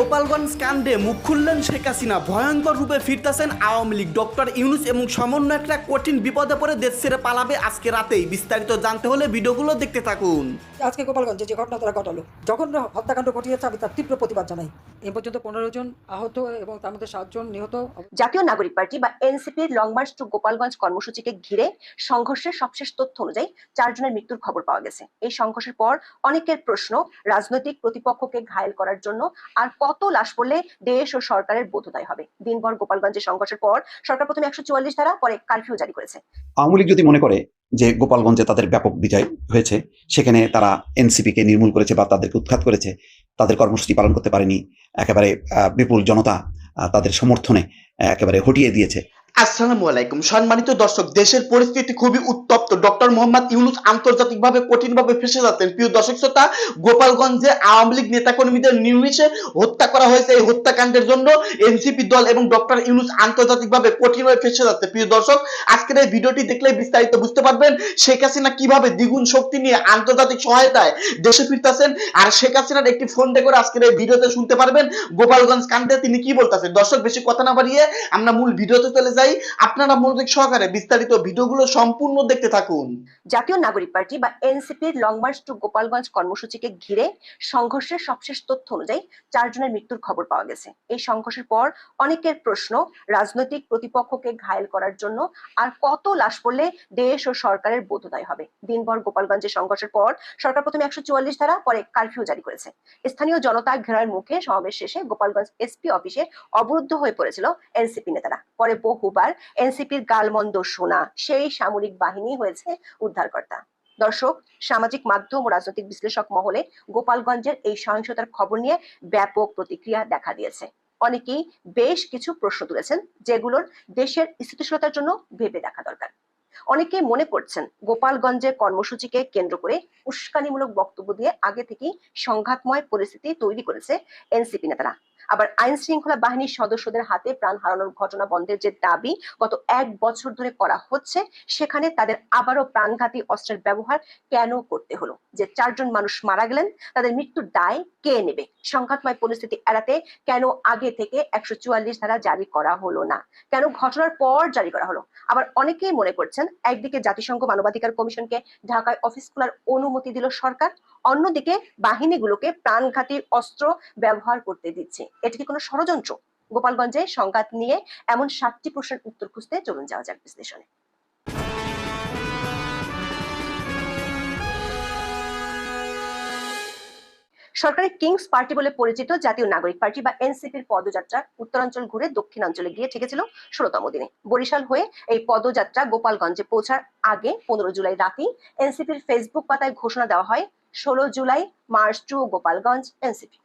গোপালগঞ্জ কাণ্ডে মুখ খুললেন শেখ হাসিনা। ভয়ঙ্কর রূপে ফিরতেছেন আওয়ামী লীগ। ডক্টর ইউনুস এবং সমন্বয়করা কঠিন বিপদে পড়ে দেশ ছেড়ে পালাবে আজকে রাতেই। বিস্তারিত জানতে হলে ভিডিওগুলো দেখতে থাকুন। আজকে গোপালগঞ্জে যে ঘটনা তারা ঘটালো জঘন্য হত্যাকাণ্ড ঘটিয়েছে আমি তার তীব্র প্রতিবাদ জানাই। এ পর্যন্ত পনেরো জন আহত এবং তার মধ্যে সাতজন নিহত। জাতীয় নাগরিক পার্টি বা এনসিপির লং মার্চ টু গোপালগঞ্জ কর্মসূচিকে ঘিরে সংঘর্ষের সবশেষ তথ্য অনুযায়ী চারজনের মৃত্যুর খবর পাওয়া গেছে। এই সংঘর্ষের পর অনেকের প্রশ্ন রাজনৈতিক প্রতিপক্ষকে ঘায়েল করার জন্য আর কত লাশ পড়লে দেশ ও সরকারের বোধোদয় হবে। দিনভর গোপালগঞ্জের সংঘর্ষের পর সরকার প্রথমে একশো চুয়াল্লিশ ধারা, পরে কারফিউ জারি করেছে। আওয়ামী লীগ যদি মনে করে যে গোপালগঞ্জে তাদের ব্যাপক বিজয় হয়েছে, সেখানে তারা এনসিপি কে নির্মূল করেছে বা তাদেরকে উৎখাত করেছে, তাদের কর্মসূচি পালন করতে পারেনি, একেবারে বিপুল জনতা তাদের সমর্থনে, একেবারে হটিয়ে দিয়েছে আসসালামু আলাইকুম। সম্মানিত দর্শক, দেশের পরিস্থিতি খুবই উত্তপ্ত। ডক্টর মোহাম্মদ ইউনুস আন্তর্জাতিকভাবে কঠিনভাবে ফেসে যাচ্ছেন। প্রিয় দর্শক শ্রোতা, গোপালগঞ্জে আওয়ামী লীগ নেতাকর্মীদের হত্যা করা হয়েছে এই হত্যাকাণ্ডের জন্য এনসিপি দল এবং ডক্টর ইউনুস আন্তর্জাতিকভাবে কঠিনভাবে ফেসে যাচ্ছে। প্রিয় দর্শক, আজকের এই ভিডিওটি দেখলে বিস্তারিত বুঝতে পারবেন শেখ হাসিনা কীভাবে দ্বিগুণ শক্তি নিয়ে আন্তর্জাতিক সহায়তায় দেশে ফিরতেছেন আর শেখ হাসিনার একটি ফোন করে আজকের এই ভিডিওতে শুনতে পারবেন গোপালগঞ্জ কাণ্ডে তিনি কি বলতেছেন। দর্শক, বেশি কথা না বাড়িয়ে আমরা মূল ভিডিওতে চলে যাই। আপনারা মনোযোগ সহকারে বিস্তারিত ভিডিওগুলো সম্পূর্ণ দেখতে থাকুন। জাতীয় নাগরিক পার্টি বা এনসিপির লং মার্চ টু গোপালগঞ্জ কর্মসূচিকে ঘিরে সংঘর্ষের সবশেষ তথ্য অনুযায়ী চারজনের মৃত্যুর খবর পাওয়া গেছে। এই সংঘর্ষের পর অনেকের প্রশ্ন, রাজনৈতিক প্রতিপক্ষকে ঘায়েল করার জন্য আর কত লাশ পড়লে দেশ ও সরকারের বোধোদয় হবে? দিনভর গোপালগঞ্জের সংঘর্ষের পর সরকার প্রথমে একশো চুয়াল্লিশ ধারা, পরে কারফিউ জারি করেছে। স্থানীয় জনতা ঘেরার মুখে সমাবেশ শেষে গোপালগঞ্জ এসপি অফিসে অবরুদ্ধ হয়ে পড়েছিল এনসিপি নেতারা। পরে বহুবার এনসিপির গালমন্দ শোনা সেই সামরিক বাহিনী হয়েছে উদ্ধারকর্তা। দর্শক, সামাজিক মাধ্যম ও রাজনৈতিক বিশ্লেষক মহলে গোপালগঞ্জের এই সহিংসতার খবর নিয়ে ব্যাপক প্রতিক্রিয়া দেখা দিয়েছে। অনেকেই বেশ কিছু প্রশ্ন তুলেছেন, যেগুলোর দেশের স্থিতিশীলতার জন্য ভেবে দেখা দরকার। অনেকে মনে করছেন, গোপালগঞ্জের কর্মসূচিকে কেন্দ্র করে উস্কানিমূলক বক্তব্য দিয়ে আগে থেকেই সংঘাতময় পরিস্থিতি তৈরি করেছে এনসিপি নেতারা। আবার আইন শৃঙ্খলা বাহিনীর সদস্যদের হাতে প্রাণ হারানোর ঘটনা বন্ধের যে দাবি গত এক বছর ধরে করা হচ্ছে, সেখানে তাদের আবারও প্রাণঘাতী অস্ত্রের ব্যবহার কেন করতে হলো? যে চারজন মানুষ মারা গেলেন, তাদের মৃত্যুর দায় কে নেবে? সংঘাতময় পরিস্থিতি এড়াতে কেন আগে থেকে একশো চুয়াল্লিশ ধারা জারি করা হলো না? কেন ঘটনার পর জারি করা হলো? আবার অনেকেই মনে করছেন, একদিকে জাতিসংঘ মানবাধিকার কমিশনকে ঢাকায় অফিস খোলার অনুমতি দিল সরকার অন্যদিকে বাহিনীগুলোকে প্রাণঘাতী অস্ত্র ব্যবহার করতে দিচ্ছে। এটা কি কোনো ষড়যন্ত্র? গোপালগঞ্জে সংঘাত নিয়ে এমন সাতটি প্রশ্নের উত্তর খুঁজতে চলুন যাওয়া যাক বিশ্লেষণে। সরকারের কিংস পার্টি বলে পরিচিত জাতীয় নাগরিক পার্টি বা এনসিপির পদযাত্রা উত্তরাঞ্চল ঘুরে দক্ষিণাঞ্চলে গিয়ে ঠেকেছিল ষোলতম দিনে। বরিশাল হয়ে এই পদযাত্রা গোপালগঞ্জে পৌঁছার আগে পনেরো জুলাই রাতেই এনসিপির ফেসবুক পাতায় ঘোষণা দেওয়া হয়, ষোলো July march to Gopalganj NCP.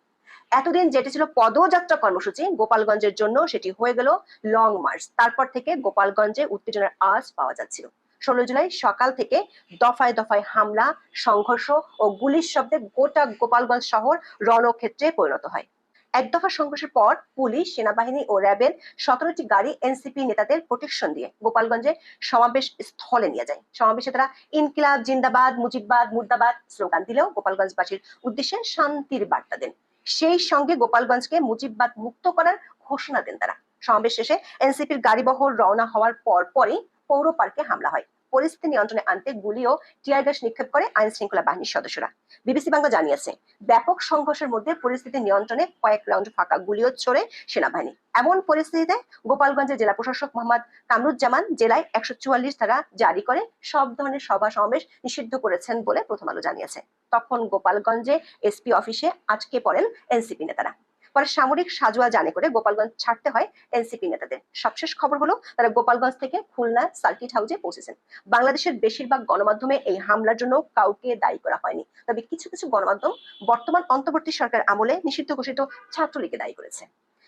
এতদিন যেটি ছিল পদযাত্রা কর্মসূচি, গোপালগঞ্জের জন্য সেটি হয়ে গেল লং মার্চ। তারপর থেকে গোপালগঞ্জে উত্তেজনার আজ পাওয়া যাচ্ছিল। ষোলো জুলাই সকাল থেকে দফায় দফায় হামলা, সংঘর্ষ ও গুলির শব্দে গোটা গোপালগঞ্জ শহর রণক্ষেত্রে পরিণত হয়। এক দফা সংঘর্ষের পর পুলিশ, সেনাবাহিনী ও র্যাবের সতেরোটি গাড়ি এনসিপি নেতাদের প্রোটেকশন দিয়ে গোপালগঞ্জে সমাবেশ স্থলে নিয়ে যায়। সমাবেশে তারা ইনকিলাব, জিন্দাবাদ, মুজিববাদ, মুর্দাবাদ স্লোগান দিলেও গোপালগঞ্জবাসীর উদ্দেশ্যে শান্তির বার্তা দেন। সেই সঙ্গে গোপালগঞ্জকে মুজিববাদ মুক্ত করার ঘোষণা দেন তারা। সমাবেশ শেষে এনসিপির গাড়িবহর রওনা হওয়ার পর পরই পৌর পার্কে হামলা হয়। পরিস্থিতি নিয়ন্ত্রণে আনতে গুলি ও টিয়ার গ্যাস নিক্ষেপ করে আইন শৃঙ্খলা বাহিনীর সদস্যরা। বিবিসি বাংলা জানিয়েছে, ব্যাপক সংঘর্ষের মধ্যে পরিস্থিতি নিয়ন্ত্রণে কয়েক রাউন্ড ফাঁকা গুলিও ছোড়ে সেনাবাহিনী। এমন পরিস্থিতিতে গোপালগঞ্জের জেলা প্রশাসক মোহাম্মদ কামরুজ্জামান জেলায় একশো চুয়াল্লিশ ধারা জারি করে সব ধরনের সভা সমাবেশ নিষিদ্ধ করেছেন বলে প্রথম আলো জানিয়েছে। তখন গোপালগঞ্জে এসপি অফিসে আটকে পড়েন এনসিপি নেতারা। পরে সামরিক সাজোয়া জানে করে গোপালগঞ্জ ছাড়তে হয় এনসিপি নেতাদের। সবশেষ খবর হলো, তারা গোপালগঞ্জ থেকে খুলনা সার্কিট হাউসে পৌঁছেছেন। বাংলাদেশের বেশিরভাগ গণমাধ্যমে এই হামলার জন্য কাউকে দায়ী করা হয়নি। তবে কিছু কিছু গণমাধ্যম বর্তমান অন্তর্বর্তী সরকার আমলে নিষিদ্ধ ঘোষিত ছাত্রলীগকে দায়ী করেছে।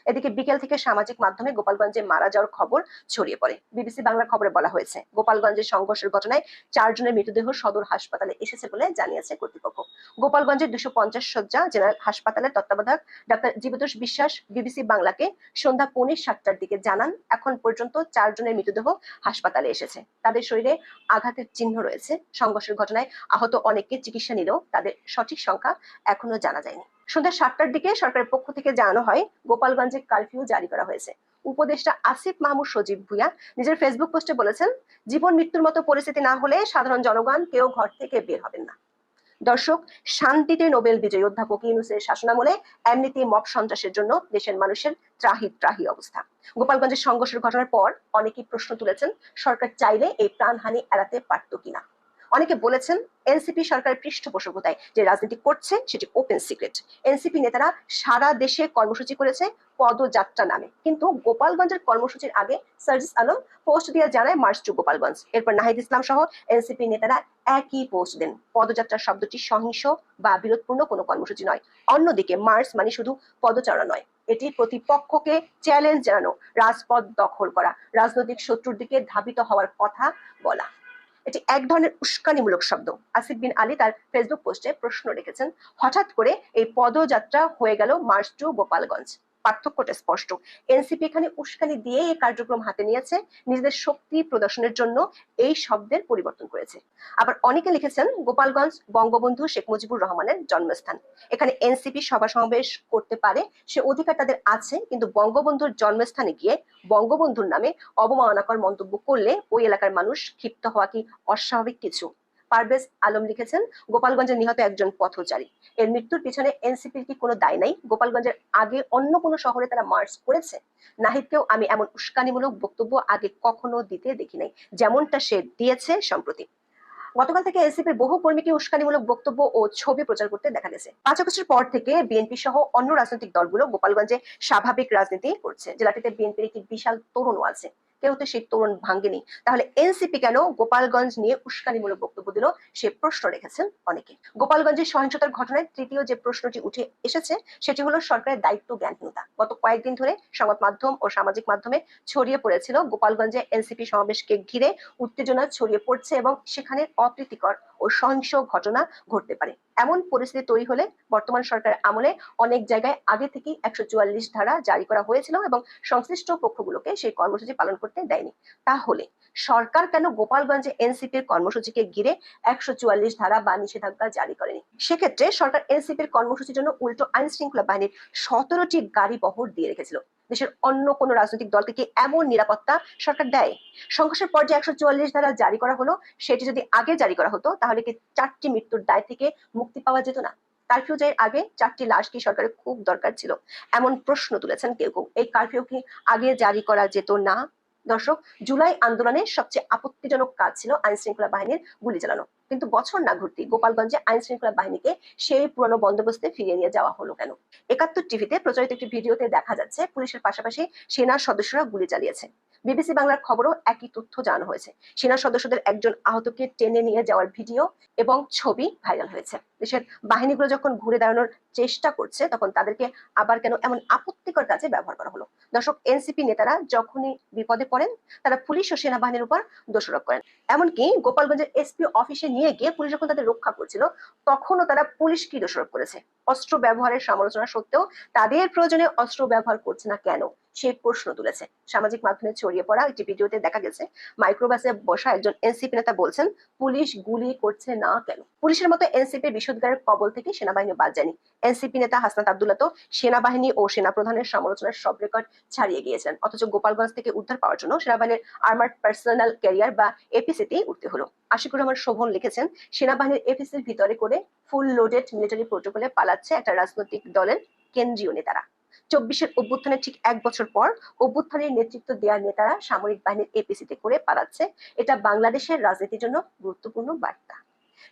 এদিকে বিকেল থেকে সামাজিক মাধ্যমে গোপালগঞ্জে মারা যাওয়ার খবর ছড়িয়ে পড়ে। বিবিসি বাংলার খবরে বলা হয়েছে গোপালগঞ্জের সংঘর্ষের ঘটনায় চারজনের মৃতদেহ সদর হাসপাতালে এসেছে বলে জানিয়েছে কর্তৃপক্ষ। গোপালগঞ্জের দুশো পঞ্চাশ শয্যা জেনারেল হাসপাতালের তত্ত্বাবধায়ক ডাক্তার জীবতোষ বিশ্বাস বিবিসি বাংলাকে সন্ধ্যা পৌনে সাতটার দিকে জানান, এখন পর্যন্ত চারজনের মৃতদেহ হাসপাতালে এসেছে। তাদের শরীরে আঘাতের চিহ্ন রয়েছে। সংঘর্ষের ঘটনায় আহত অনেককে চিকিৎসা নিলেও তাদের সঠিক সংখ্যা এখনও জানা যায়নি। সন্ধ্যা সাতটার দিকে সরকারের পক্ষ থেকে জানানো হয়, গোপালগঞ্জে কারফিউ জারি করা হয়েছে। উপদেষ্টা আসিফ মাহমুদ সজীব ভুইয়া নিজের ফেসবুক পোস্টে বলেছেন, জীবন মৃত্যুর মতো পরিস্থিতি না হলে সাধারণ জনগণ কেউ ঘর থেকে বের হবেন না। দর্শক, শান্তিতে নোবেল বিজয়ী অধ্যাপক ইউনুসের শাসনামলে এমনিতে মব সন্ত্রাসের জন্য দেশের মানুষের ত্রাহি ত্রাহি অবস্থা। গোপালগঞ্জের সংঘর্ষের ঘটনার পর অনেকেই প্রশ্ন তুলেছেন, সরকার চাইলে এই প্রাণহানি এড়াতে পারত কিনা। অনেকে বলেছেন এনসিপি সরকারের পৃষ্ঠপোষকতায় যে রাজনীতি করছে, সেটি ওপেন সিক্রেট এনসিপি নেতারা সারা দেশে কর্মসূচি করেছে পদযাত্রা নামে। কিন্তু গোপালগঞ্জের কর্মসূচির আগে সার্জিস আলম পোস্ট দিয়ে জানায় মার্চ টু গোপালগঞ্জ। এরপর নাহিদ ইসলাম সহ এনসিপি নেতারা একই পোস্ট দেন। পদযাত্রা শব্দটি সহিংস বা বিরোধপূর্ণ কোনো কর্মসূচি নয়। অন্যদিকে মার্চ মানে শুধু পদচারণা নয়, এটি প্রতিপক্ষকে চ্যালেঞ্জ জানানো, রাজপথ দখল করা, রাজনৈতিক শত্রুর দিকে ধাবিত হওয়ার কথা বলা। এটি এক ধরনের উস্কানিমূলক শব্দ। আসিফ বিন আলী তার ফেসবুক পোস্টে প্রশ্ন রেখেছেন, হঠাৎ করে এই পদযাত্রা হয়ে গেল মার্চ টু গোপালগঞ্জ। পার্থক্যটা স্পষ্ট। এনসিপি এখানে উস্কানি দিয়ে এই কার্যক্রম হাতে নিয়েছে। নিজেদের শক্তি প্রদর্শনের জন্য এই শব্দের পরিবর্তন করেছে। আবার অনেকে লিখেছেন, গোপালগঞ্জ বঙ্গবন্ধু শেখ মুজিবুর রহমানের জন্মস্থান। এখানে এনসিপি সভা সমাবেশ করতে পারে, সে অধিকার তাদের আছে, কিন্তু বঙ্গবন্ধুর জন্মস্থানে গিয়ে বঙ্গবন্ধুর নামে অবমাননাকর মন্তব্য করলে ওই এলাকার মানুষ ক্ষিপ্ত হওয়া কি অস্বাভাবিক কিছু? পারভেজ আলম লিখেছেন গোপালগঞ্জে নিহত একজন পথচারী। এর মৃত্যুর পিছনে এনসিপির কি কোনো দায় নাই? গোপালগঞ্জের আগে অন্য কোনো শহরে তারা মার্চ করেছে? নাহিদকেও আমি এমন উস্কানিমূলক বক্তব্য আগে কখনো দিতে দেখি নাই। যেমনটা সে দিয়েছে সম্প্রতি। গতকাল থেকে এনসিপির বহু কর্মীকে উস্কানিমূলক বক্তব্য ও ছবি প্রচার করতে দেখা গেছে। পাঁচ আগস্টের পর থেকে বিএনপি সহ অন্য রাজনৈতিক দলগুলো গোপালগঞ্জে স্বাভাবিক রাজনীতি করছে। জেলাটিতে বিএনপির একটি বিশাল তরুণও আছে। কেউ তো সেই তরুণ ভাঙ্গেনি। তাহলে এনসিপি কেন গোপালগঞ্জ নিয়ে উস্কানিমূলক বক্তব্য দিল সে প্রশ্ন রেখেছেন অনেকে। গোপালগঞ্জের সহিংসতার ঘটনায় তৃতীয় যে প্রশ্নটি উঠে এসেছে, সেটি হলো সরকারের দায়িত্ব জ্ঞানহীনতা। গত কয়েকদিন ধরে সংবাদ মাধ্যম ও সামাজিক মাধ্যমে ছড়িয়ে পড়েছিল গোপালগঞ্জে এনসিপি সমাবেশকে ঘিরে উত্তেজনা ছড়িয়ে পড়ছে এবং সেখানে অপ্রীতিকর ও সহিংস ঘটনা ঘটতে পারে। এমন পরিস্থিতি তৈরি হলে বর্তমান সরকার আমলে অনেক জায়গায় আগে থেকেই একশো চুয়াল্লিশ ধারা জারি করা হয়েছিল এবং সংশ্লিষ্ট পক্ষগুলোকে সেই কর্মসূচি পালন করতে দেয়নি। তাহলে সরকার কেন গোপালগঞ্জে এনসিপির কর্মসূচিকে ঘিরে একশো চুয়াল্লিশ ধারা বা নিষেধাজ্ঞা জারি করেনি? সেক্ষেত্রে সরকার এনসিপির কর্মসূচির জন্য উল্টো আইন শৃঙ্খলা বাহিনীর সতেরোটি গাড়ি বহর দিয়ে রেখেছিল। দেশের অন্য কোনো রাজনৈতিক দলকে কি এমন নিরাপত্তা সরকার দেয়? সংঘর্ষের পর যে একশো চুয়াল্লিশ ধারা জারি করা হলো, সেটি যদি আগে জারি করা হতো, তাহলে কি চারটি মৃত্যুর দায় থেকে মুক্তি পাওয়া যেত না? কারফিউ এর আগে চারটি লাশ কি সরকারের খুব দরকার ছিল? এমন প্রশ্ন তুলেছেন কেউ কেউ। এই কারফিউ কি আগে জারি করা যেত না? দর্শক, জুলাই আন্দোলনে সবচেয়ে আপত্তিজনক কাজ ছিল আইন শৃঙ্খলা বাহিনীর গুলি চালানো। কিন্তু বছর না ঘুরতে গোপালগঞ্জে আইন শৃঙ্খলা বাহিনীকে সেই পুরনো বন্দোবস্তে ফিরিয়ে নিয়ে যাওয়া হলো কেন? একাত্তর টিভিতে প্রচারিত একটি ভিডিওতে দেখা যাচ্ছে, পুলিশের পাশাপাশি সেনার সদস্যরা গুলি চালিয়েছে। বিবিসি বাংলার খবরও একই তথ্য জানানো হয়েছে। সেনা সদস্যদের একজন আহতকে টেনে নিয়ে যাওয়ার ভিডিও এবং ছবি ভাইরাল হয়েছে। দেশের বাহিনীগুলো যখন ঘুরে দাঁড়ানোর চেষ্টা করছে, তখন তাদেরকে আবার কেন এমন আপত্তিকর কাজে ব্যবহার করা হলো? দর্শক, এনসিপি নেতারা যখনই বিপদে পড়েন, তারা পুলিশ ও সেনাবাহিনীর উপর দোষারোপ করেন। এমনকি গোপালগঞ্জের এসপি অফিসে নিয়ে গিয়ে পুলিশ যখন তাদের রক্ষা করছিল, তখনও তারা পুলিশকে দোষারোপ করেছে। অস্ত্র ব্যবহারের সমালোচনা সত্ত্বেও তাদের প্রয়োজনে অস্ত্র ব্যবহার করছে না কেন? সেই প্রশ্ন তুলেছে। সামাজিক মাধ্যমে ছড়িয়ে পড়া একটি ভিডিওতে দেখা গেছে, মাইক্রোবাসে বসা একজন এনসিপি নেতা বলছেন, পুলিশ গুলি করছে না কেন? পুলিশের মতো, এনসিপি বিশুদ্ধারের কবল থেকে সেনাবাহিনী বাদ যায়নি। এনসিপি নেতা হাসনাত আবদুল্লা তো সেনাবাহিনী ও সেনা প্রধানের সমালোচনার সব রেকর্ড ছাড়িয়ে গিয়েছেন। অথচ গোপালগঞ্জ থেকে উদ্ধার পাওয়ার জন্য সেনাবাহিনীর আর্মার্ড পার্সোনাল ক্যারিয়ার বা এপিসিতেই উঠতে হলো। আশিকুর রহমান শোভন লিখেছেন, সেনাবাহিনীর এপিসির ভিতরে করে ফুল লোডেড মিলিটারি প্রোটোকলে পালাচ্ছে একটা রাজনৈতিক দলের কেন্দ্রীয় নেতারা। চব্বিশের অভ্যুত্থানের ঠিক এক বছর পর অভ্যুত্থানের নেতৃত্ব দেওয়া নেতারা সামরিক বাহিনীর এপিসিতে করে পালাচ্ছে। এটা বাংলাদেশের রাজনীতির জন্য গুরুত্বপূর্ণ বার্তা।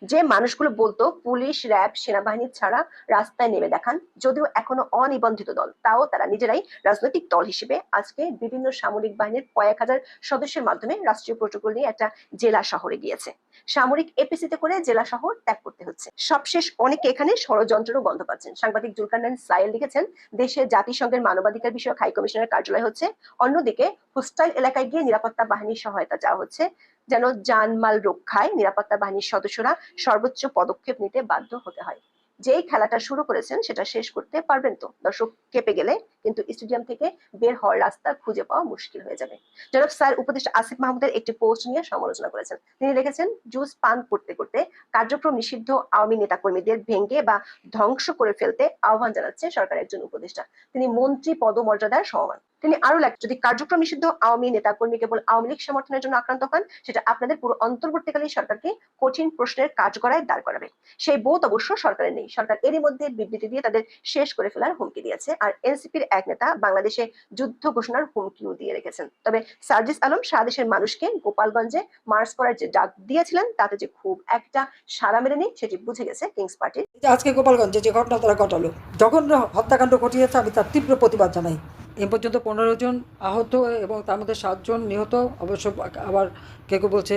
যে মানুষগুলো বলতো, পুলিশ, র্যাব, সেনাবাহিনী ছাড়া রাস্তায় নেমে দেখান, যদিও এখনও অনিবন্ধিত দল। তাও তারা নিজেরাই রাজনৈতিক দল হিসেবে আজকে বিভিন্ন সামরিক বাহিনীর কয়েক হাজার সদস্যের মাধ্যমে রাষ্ট্রীয় প্রোটোকল নিয়ে একটা জেলা শহরে গিয়েছে। সামরিক এপিসিতে করে জেলা শহর ত্যাগ করতে হচ্ছে। সবশেষ অনেকে এখানে ষড়যন্ত্রেরও গন্ধ পাচ্ছেন। সাংবাদিক জুলকারনাইন সাইল লিখেছেন, দেশে জাতিসংঘের মানবাধিকার বিষয়ক হাই কমিশনের কার্যালয় হচ্ছে, অন্যদিকে হোস্টাইল এলাকায় গিয়ে নিরাপত্তা বাহিনীর সহায়তা চাওয়া হচ্ছে। যেন জানমাল রক্ষায় নিরাপত্তা বাহিনীর সদস্যরা সর্বোচ্চ পদক্ষেপ নিতে বাধ্য হতে হয়। যেই খেলাটা শুরু করেছেন, সেটা শেষ করতে পারবেন তো? দর্শক, কেঁপে গেলে কিন্তু স্টেডিয়াম থেকে বের হওয়ার রাস্তা খুঁজে পাওয়া মুশকিল হয়ে যাবে। জনাব স্যার উপদেষ্টা আসিফ মাহমুদের একটি পোস্ট নিয়ে সমালোচনা করেছেন। তিনি লিখেছেন, জুস পান করতে করতে কার্যক্রম নিষিদ্ধ আওয়ামী নেতাকর্মীদের ভেঙে বা ধ্বংস করে ফেলতে আহ্বান জানাচ্ছে সরকারের একজন উপদেষ্টা। তিনি মন্ত্রী পদমর্যাদার সমমান। তিনি আরও লেখ যদি কার্যক্রম নিষিদ্ধ, আওয়ামী নেতাকর্মী কেবল আওয়ামী লীগ সমর্থনের জন্য আক্রান্ত হন, সেটা আপনাদের পুরো অন্তর্বর্তীকালীন সরকারকে কঠিন প্রশ্নের কাজ করায় দাঁড় করাবে। সেই বোধ অবশ্য সরকারের নেই। সরকার এরই মধ্যে বিবৃতি দিয়ে তাদের শেষ করে ফেলার হুমকি দিয়েছে। আর এনসিপির এক নেতা বাংলাদেশে যুদ্ধ ঘোষণার হুমকিও দিয়ে রেখেছেন। তবে সার্জিস আলম সারা দেশের মানুষকে গোপালগঞ্জে মার্চ করার যে ডাক দিয়েছিলেন, তাতে যে খুব একটা সারা মেলেনি, সেটি বুঝে গেছে কিংস পার্টির। আজকে গোপালগঞ্জে যে ঘটনা তারা ঘটালো, জঘন্য হত্যাকাণ্ড ঘটিয়েছে, আমি তার তীব্র প্রতিবাদ জানাই। এ পর্যন্ত পনেরো জন আহত এবং তার মধ্যে সাতজন নিহত। অবশ্য আবার কেউ কেউ বলছে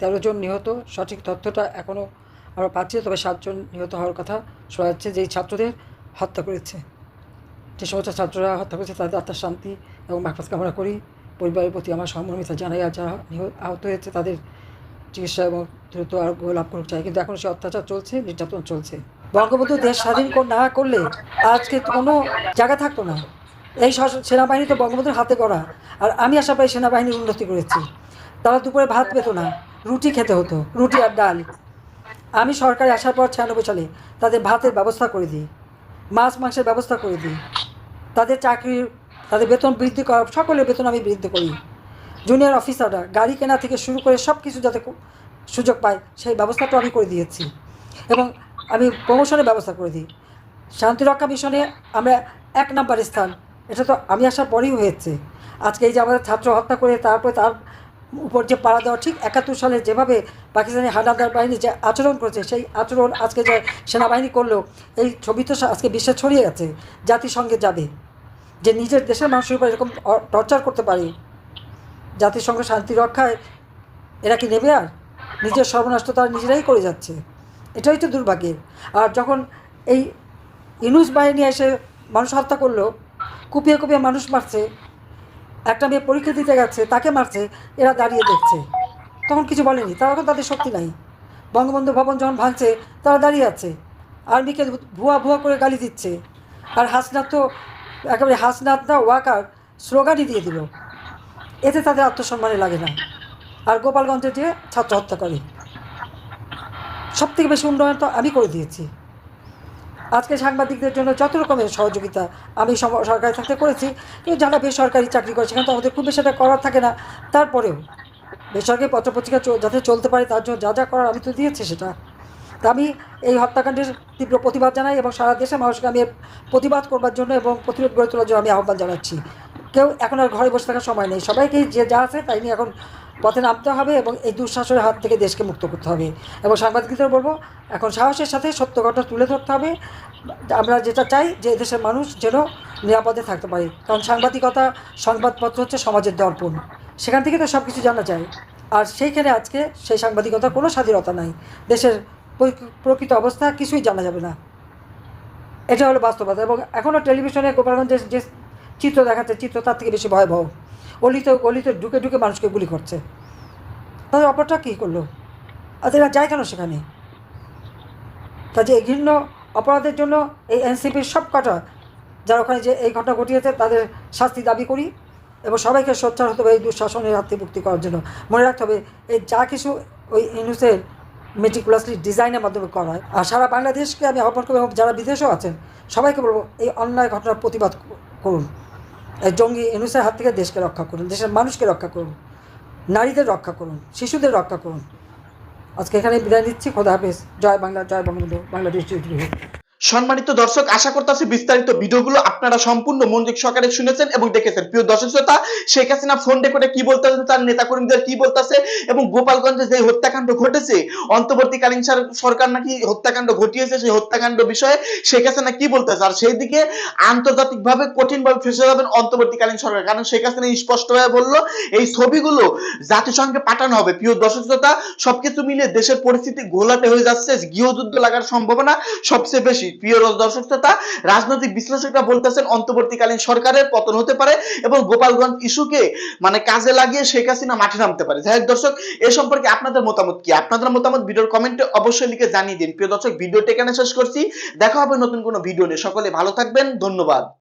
তেরো জন নিহত। সঠিক তথ্যটা এখনও আমরা পাচ্ছি, তবে সাতজন নিহত হওয়ার কথা শোনা যাচ্ছে যেই ছাত্রদের হত্যা করেছে। যে সমস্ত ছাত্ররা হত্যা করেছে তাদের আত্মার শান্তি এবং মাফাজ কামনা করি। পরিবারের প্রতি আমার সহমর্মিতা জানাই, আর যারা আহত হয়েছে তাদের চিকিৎসা এবং দ্রুত আরোগ্য লাভ করতে চাই। কিন্তু এখন সে অত্যাচার চলছে, নির্যাতন চলছে। বঙ্গবন্ধু দেশ স্বাধীন না করলে আজকে কোনো জায়গা থাকতো না। এই সেনাবাহিনী তো বঙ্গবন্ধুর হাতে করা আর আমি আশা পাই সেনাবাহিনীর উন্নতি করেছি। তারা দুপুরে ভাত পেত না, রুটি খেতে হতো, রুটি আর ডাল। আমি সরকারে আসার পর ছিয়ানব্বই সালে তাদের ভাতের ব্যবস্থা করে দিই, মাছ মাংসের ব্যবস্থা করে দিই। তাদের চাকরির তাদের বেতন বৃদ্ধি করা, সকলের বেতন আমি বৃদ্ধি করি। জুনিয়র অফিসাররা গাড়ি কেনা থেকে শুরু করে সব কিছু যাতে সুযোগ পায়, সেই ব্যবস্থাটা আমি করে দিয়েছি। এবং আমি প্রমোশনের ব্যবস্থা করে দিই। শান্তিরক্ষা মিশনে আমরা এক নাম্বার স্থান এটা তো আমি আসার পরেই হয়েছে। আজকে এই যে আমাদের ছাত্র হত্যা করে তারপরে তার উপর যে পাড়া দেওয়া, ঠিক একাত্তর সালে যেভাবে পাকিস্তানি হানাদার বাহিনী যে আচরণ করেছে, সেই আচরণ আজকে যে সেনাবাহিনী করল, এই ছবি তো আজকে বিশ্বে ছড়িয়ে গেছে জাতিসংঘে যাবে যে নিজের দেশের মানুষের উপর এরকম টর্চার করতে পারে, জাতিসংঘ শান্তি রক্ষায় এরা কি নেবে আর? নিজের সর্বনাশ তো তারা নিজেরাই করে যাচ্ছে। এটাই তো দুর্ভাগ্যের। আর যখন এই ইনুস বাহিনী এসে মানুষ হত্যা করল কুপিয়ে কুপিয়ে মানুষ মারছে। একটা মেয়ে পরীক্ষা দিতে গেছে, তাকে মারছে, এরা দাঁড়িয়ে দেখছে। তখন কিছু বলেনি তারা এখন তাদের শক্তি নাই। বঙ্গবন্ধু ভবন যখন ভাঙছে, তারা দাঁড়িয়ে আছে। আর্মিকে ভুয়া ভুয়া করে গালি দিচ্ছে। আর হাসনাত তো একেবারে হাসনাত না, ওয়াকার স্লোগানই দিয়ে দিল। এতে তাদের আত্মসম্মানে লাগে না। আর গোপালগঞ্জে যে ছাত্র হত্যা করে সব থেকে বেশি উন্নয়ন তো আমি করে দিয়েছি। আজকে সাংবাদিকদের জন্য যত রকমের সহযোগিতা আমি সরকারি থাকতে করেছি। কিন্তু যারা বেসরকারি চাকরি করে, সেখানে তো আমাদের খুব বেশি একটা করার থাকে না। তারপরেও বেসরকারি পত্রপত্রিকা যাতে চলতে পারে তার জন্য যা যা করার আমি তো দিয়েছি সেটা। তা আমি এই হত্যাকাণ্ডের তীব্র প্রতিবাদ জানাই এবং সারা দেশের মানুষকে আমি প্রতিবাদ করবার জন্য এবং প্রতিরোধ গড়ে তোলার জন্য আমি আহ্বান জানাচ্ছি। কেউ এখন আর ঘরে বসে থাকার সময় নেই। সবাইকে যে যা আছে তাই নিয়ে এখন পথে নামতে হবে এবং এই দুঃশাসনের হাত থেকে দেশকে মুক্ত করতে হবে। এবং সাংবাদিকদের বলব, এখন সাহসের সাথে সত্য ঘটনা তুলে ধরতে হবে। আমরা যেটা চাই যে দেশের মানুষ যেন নিরাপদে থাকতে পারে। কারণ সাংবাদিকতা, সংবাদপত্র হচ্ছে সমাজের দর্পণ। সেখান থেকে তো সব কিছু জানা যায়। আর সেইখানে আজকে সেই সাংবাদিকতার কোনো স্বাধীনতা নাই। দেশের প্রকৃত অবস্থা কিছুই জানা যাবে না। এটা হলো বাস্তবতা। এবং এখনও টেলিভিশনে গোপালগঞ্জের যে চিত্র দেখাচ্ছে, চিত্র তার থেকে বেশি ভয়াবহ। অলিতে গলিতে ঢুকে ঢুকে মানুষকে গুলি করছে। তাদের অপরটা কী করল? আর এরা যায় কেন সেখানে? কাজে এই ঘৃণ্য অপরাধের জন্য এই এনসিপির সব কটা যারা ওখানে যে এই ঘটনা ঘটিয়েছে, তাদের শাস্তি দাবি করি এবং সবাইকে সোচ্চার হতে হবে এই দুঃশাসনের হাত মুক্তি করার জন্য। মনে রাখতে হবে, এই যা কিছু ওই ইনুসের মেটিকুলাসলি ডিজাইনের মাধ্যমে করা হয়, আর সারা বাংলাদেশকে আমি আহ্বান করব যারা বিদেশেও আছেন, সবাইকে বলব এই অন্যায় ঘটনার প্রতিবাদ করুন। জঙ্গি এনুসের হাত থেকে দেশকে রক্ষা করুন, দেশের মানুষকে রক্ষা করুন, নারীদের রক্ষা করুন, শিশুদের রক্ষা করুন আজকে এখানে বিদায় নিচ্ছি, খোদা হাফেজ জয় বাংলা, জয় বঙ্গবন্ধু, বাংলাদেশ। সম্মানিত দর্শক, আশা করতেছি বিস্তারিত ভিডিওগুলো আপনারা সম্পূর্ণ মনোযোগ সহকারে শুনেছেন এবং দেখেছেন। প্রিয় দর্শক শ্রোতা, শেখ হাসিনা ফোন রেকর্ডে কি বলতেছেন, তার নেতাকর্মীদের কি বলতেছে এবং গোপালগঞ্জে যে হত্যাকাণ্ড ঘটেছে, অন্তর্বর্তীকালীন সরকার নাকি হত্যাকাণ্ড ঘটিয়েছে, সেই হত্যাকাণ্ড বিষয়ে শেখ হাসিনা কি বলতেছে? আর সেই দিকে আন্তর্জাতিকভাবে কঠিনভাবে ফেসে যাবেন অন্তর্বর্তীকালীন সরকার। কারণ শেখ হাসিনা স্পষ্টভাবে বলল, এই ছবিগুলো জাতিসংঘে পাঠানো হবে। প্রিয় দর্শক শ্রোতা, সবকিছু মিলিয়ে দেশের পরিস্থিতি ঘোলাটে হয়ে যাচ্ছে, গৃহযুদ্ধ লাগার সম্ভাবনা সবচেয়ে বেশি। প্রিয় দর্শক শ্রোতা, রাজনৈতিক বিশ্লেষকরা বলতেছেন অন্তর্বর্তীকালীন সরকারের, পতন হতে পারে এবং গোপালগঞ্জ ইস্যুকে মানে কাজে লাগিয়ে শেখ হাসিনা মাঠে নামতে পারে। যাই দর্শক, এ সম্পর্কে আপনাদের মতামত কি? আপনাদের মতামত ভিডিওর কমেন্টে অবশ্যই লিখে জানিয়ে দিন। প্রিয় দর্শক, ভিডিওটি এখানে শেষ করছি। দেখা হবে নতুন কোনো ভিডিও নিয়ে। সকলে ভালো থাকবেন। ধন্যবাদ।